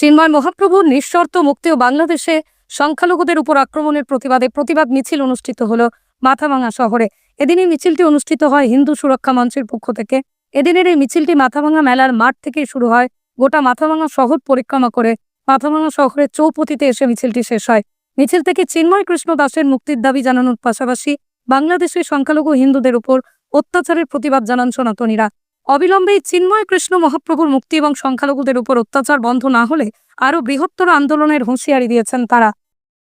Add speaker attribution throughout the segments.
Speaker 1: চিন্ময় মহাপ্রভুর নিঃশর্ত মুক্তি ও বাংলাদেশে সংখ্যালঘুদের উপর আক্রমণের প্রতিবাদে প্রতিবাদ মিছিল অনুষ্ঠিত হলো মাথাভাঙা শহরে। এদিনের মিছিলটি অনুষ্ঠিত হয় হিন্দু সুরক্ষা মঞ্চের পক্ষ থেকে। এদিনের এই মিছিলটি মাথাভাঙা মেলার মাঠ থেকে শুরু হয়। গোটা মাথাভাঙা শহর পরিক্রমা করে মাথাভাঙা শহরের চৌপতিতে এসে মিছিলটি শেষ হয়। মিছিল থেকে চিন্ময় কৃষ্ণ দাসের মুক্তির দাবি জানানোর পাশাপাশি বাংলাদেশের সংখ্যালঘু হিন্দুদের উপর অত্যাচারের প্রতিবাদ জানান সনাতনীরা। অবিলম্বে চিন্ময় কৃষ্ণ মহাপ্রভুর মুক্তি এবং সংখ্যালঘুদের উপর অত্যাচার বন্ধ না হলে আরও বৃহত্তর আন্দোলনের হুঁশিয়ারি দিয়েছেন তারা।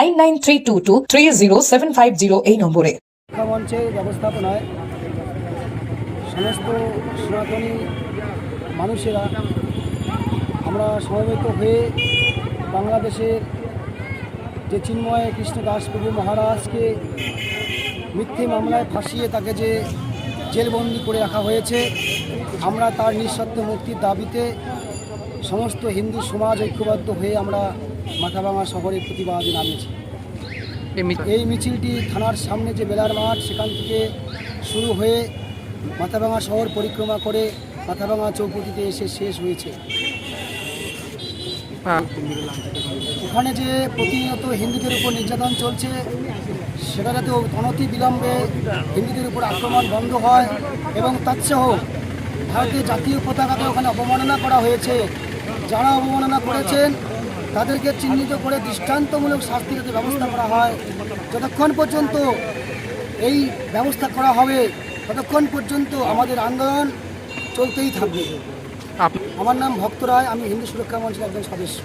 Speaker 2: nine nine three two two three zero seven five zero এই নম্বরে।
Speaker 3: শিক্ষা মঞ্চের ব্যবস্থাপনায় সমস্ত সনাতনী মানুষেরা আমরা সমবেত হয়ে বাংলাদেশের যে চিন্ময় কৃষ্ণ দাসপ্রভু মহারাজকে মিথ্যে মামলায় ফাঁসিয়ে তাকে যে জেলবন্দি করে রাখা হয়েছে, আমরা তার নিঃশর্ত মুক্তির দাবিতে সমস্ত হিন্দু সমাজ ঐক্যবদ্ধ হয়ে আমরা মাথাভাঙা শহরে প্রতিবাদে নামিয়েছি।
Speaker 4: এই
Speaker 3: এই মিছিলটি থানার সামনে যে বেলার মাঠ সেখান থেকে শুরু হয়ে মাথাভাঙা শহর পরিক্রমা করে মাথাভাঙা চৌপতিতে এসে শেষ হয়েছে।
Speaker 4: আহ,
Speaker 3: ওখানে যে প্রতিনিয়ত হিন্দুদের উপর নির্যাতন চলছে সেটা যাতে অনতি বিলম্বে হিন্দুদের উপর আক্রমণ বন্ধ হয় এবং তাৎসহ ভারতের জাতীয় পতাকাকে ওখানে অবমাননা করা হয়েছে। যারা অবমাননা করেছেন তাদেরকে চিহ্নিত করে দৃষ্টান্তমূলক শাস্তি যাতে ব্যবস্থা করা হয়। যতক্ষণ পর্যন্ত এই ব্যবস্থা করা হবে ততক্ষণ পর্যন্ত আমাদের আন্দোলন চলতেই থাকবে। আমার নাম ভক্ত রায় আমি হিন্দু সুরক্ষা মঞ্চের একজন সদস্য।